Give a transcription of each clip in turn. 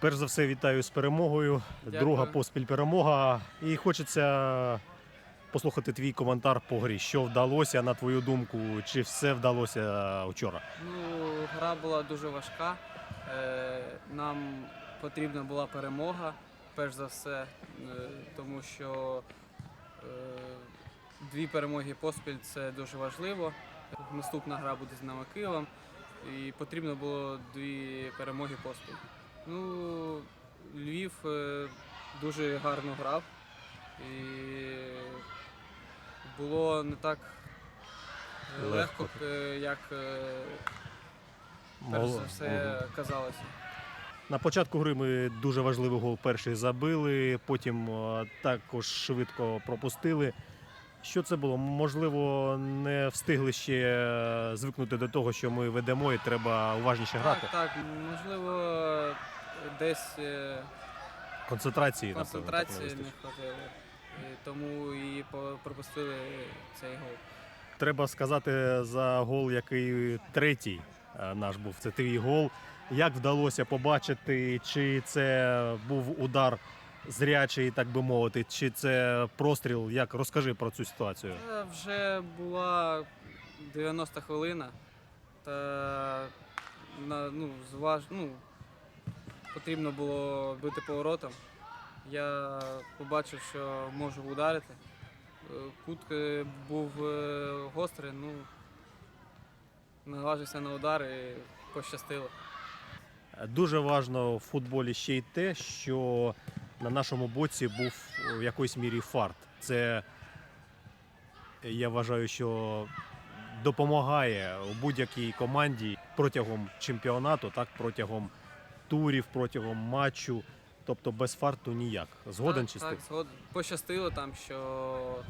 Перш за все, вітаю з перемогою. Дякую. Друга поспіль перемога. І хочеться послухати твій коментар по грі. Що вдалося, на твою думку, чи все вдалося вчора? Ну, гра була дуже важка. Е, Нам потрібна була перемога, перш за все, е, тому що е, дві перемоги поспіль це дуже важливо. Наступна гра буде з нами Києвом, і потрібно було дві перемоги поспіль. Ну, Львів е, дуже гарно грав і було не так е, Легко. е, як перш за все казалося. На початку гри ми дуже важливий гол перший забили, потім також швидко пропустили. Що це було? Можливо, не встигли ще звикнути до того, що ми ведемо і треба уважніше грати. Так, так, можливо, десь е, Концентрації, напевно, концентрації так не не вистачило. І Тому і по- пропустили цей гол. Треба сказати за гол, який третій е, наш був. Це твій гол. Як вдалося побачити, чи це був удар зрячий, так би мовити, чи це простріл? Як розкажи про цю ситуацію? Це вже була 90 хвилина, та на, ну, зваж, ну, потрібно було бити поворотом. Я побачив, що можу ударити. Е, Кут е, був е, гострий, ну наважився на удар і пощастило. Дуже важливо в футболі ще й те, що на нашому боці був в якоїсь мірі фарт. Це я вважаю, що допомагає у будь-якій команді протягом чемпіонату, так протягом турів, протягом матчу. Тобто без фарту ніяк. Згоден чи так, тим? згоден. Пощастило там, що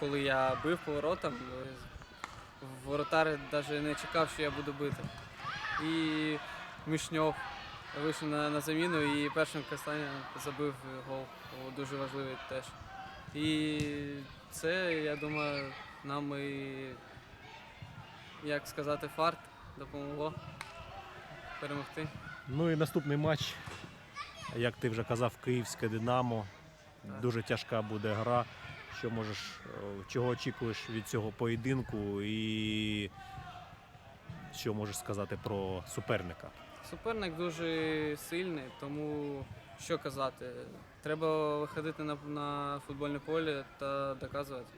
коли, я бив поворотом, воротар навіть не чекав, що я буду бити. І Мішньов вийшов на, на заміну і першим кастанням забив гол. Дуже важливий теж. І це, я думаю, нам і, як сказати, фарт допомогло перемогти. Ну і наступний матч, як ти вже казав, київське Динамо. Так. Дуже тяжка буде гра. Що можеш, е, чого очікуєш від цього поєдинку, і що можеш сказати про суперника? Суперник дуже сильний, тому що казати. Треба виходити на, на футбольне поле та доказувати.